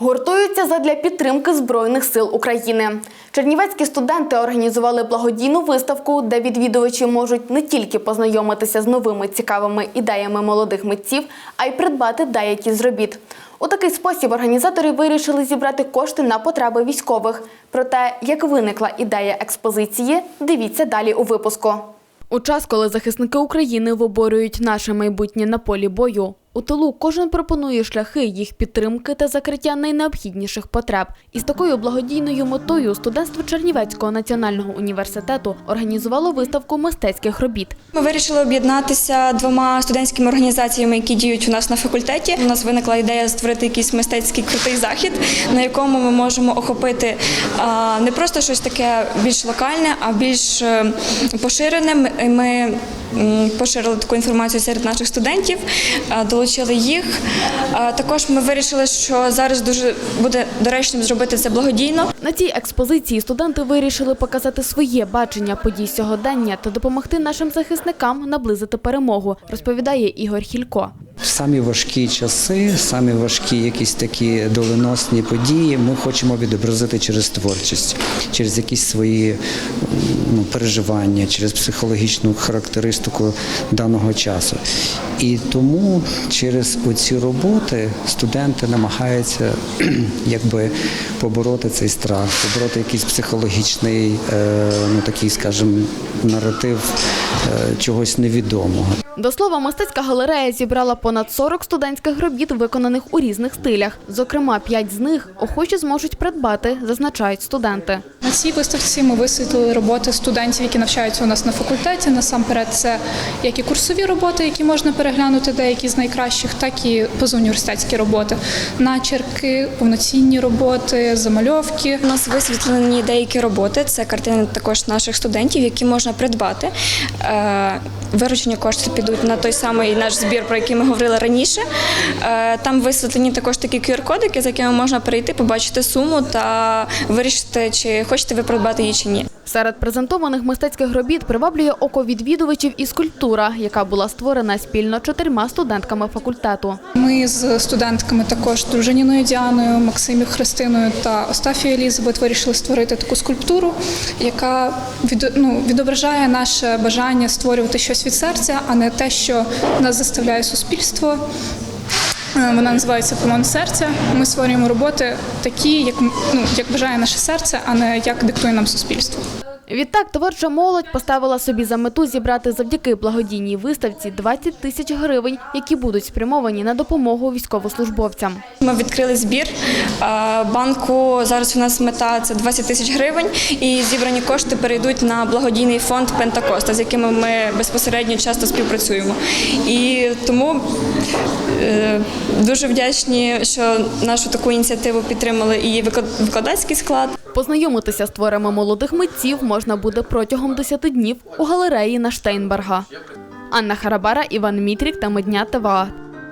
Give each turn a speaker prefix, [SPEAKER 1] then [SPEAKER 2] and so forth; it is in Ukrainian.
[SPEAKER 1] Гуртуються задля підтримки Збройних сил України. Чернівецькі студенти організували благодійну виставку, де відвідувачі можуть не тільки познайомитися з новими цікавими ідеями молодих митців, а й придбати деякі з робіт. У такий спосіб організатори вирішили зібрати кошти на потреби військових. Про те, як виникла ідея експозиції, дивіться далі у випуску. У час, коли захисники України виборюють наше майбутнє на полі бою, у тилу кожен пропонує шляхи їх підтримки та закриття найнеобхідніших потреб. І з такою благодійною метою студентство Чернівецького національного університету організувало виставку мистецьких робіт.
[SPEAKER 2] Ми вирішили об'єднатися двома студентськими організаціями, які діють у нас на факультеті. У нас виникла ідея створити якийсь мистецький крутий захід, на якому ми можемо охопити не просто щось таке більш локальне, а більш е, поширене. Ми- поширили таку інформацію серед наших студентів, а, долучили їх. Також ми вирішили, що зараз дуже буде доречним зробити це благодійно.
[SPEAKER 1] На цій експозиції студенти вирішили показати своє бачення подій сьогодення та допомогти нашим захисникам наблизити перемогу, розповідає Ігор Хілько.
[SPEAKER 3] Самі важкі часи, самі важкі якісь такі доленосні події ми хочемо відобразити через творчість, через якісь свої ну, переживання, через психологічну характеристику даного часу. І тому через оці роботи студенти намагаються якби побороти цей страх, побороти якийсь психологічний, е, ну такий, скажімо, наратив е, чогось невідомого.
[SPEAKER 1] До слова, мистецька галерея зібрала понад 40 студентських робіт, виконаних у різних стилях. Зокрема, п'ять з них охочі зможуть придбати, зазначають студенти.
[SPEAKER 4] На цій виставці ми висвітлили роботи студентів, які навчаються у нас на факультеті. Насамперед, це як і курсові роботи, які можна переглянути, деякі з найкращих, так і позауніверситетські роботи, начерки, повноцінні роботи, замальовки.
[SPEAKER 2] У нас висвітлені деякі роботи. Це картини також наших студентів, які можна придбати. Е, Виручені кошти підуть на той самий наш збір, про який ми говорили раніше. Е, Там висвітлені також такі QR-кодики, з якими можна перейти, побачити суму та вирішити, чи хочете ви придбати її чи ні.
[SPEAKER 1] Серед презентованих мистецьких робіт приваблює око відвідувачів і скульптура, яка була створена спільно чотирма студентками факультету.
[SPEAKER 4] Ми з студентками також дружиніною Діаною, Максимів Христиною та Остафією Елізабет вирішили створити таку скульптуру, яка від, ну, відображає наше бажання створювати щось від серця, а не те, що нас заставляє суспільство. Е, Вона називається Полон серця. Ми створюємо роботи такі, як ну як бажає наше серце, а не як диктує нам суспільство.
[SPEAKER 1] Відтак, творча молодь поставила собі за мету зібрати завдяки благодійній виставці 20 тисяч гривень, які будуть спрямовані на допомогу військовослужбовцям.
[SPEAKER 2] Ми відкрили збір банку. Зараз у нас мета це 20 тисяч гривень, і зібрані кошти перейдуть на благодійний фонд Пентакоста, з якими ми безпосередньо часто співпрацюємо. І тому е, дуже вдячні, що нашу таку ініціативу підтримали і викладацький склад.
[SPEAKER 1] Познайомитися з творами молодих митців можна буде протягом 10 днів у галереї на Штейнберга. Анна Харабара, Іван Мітрік та Медня ТВА.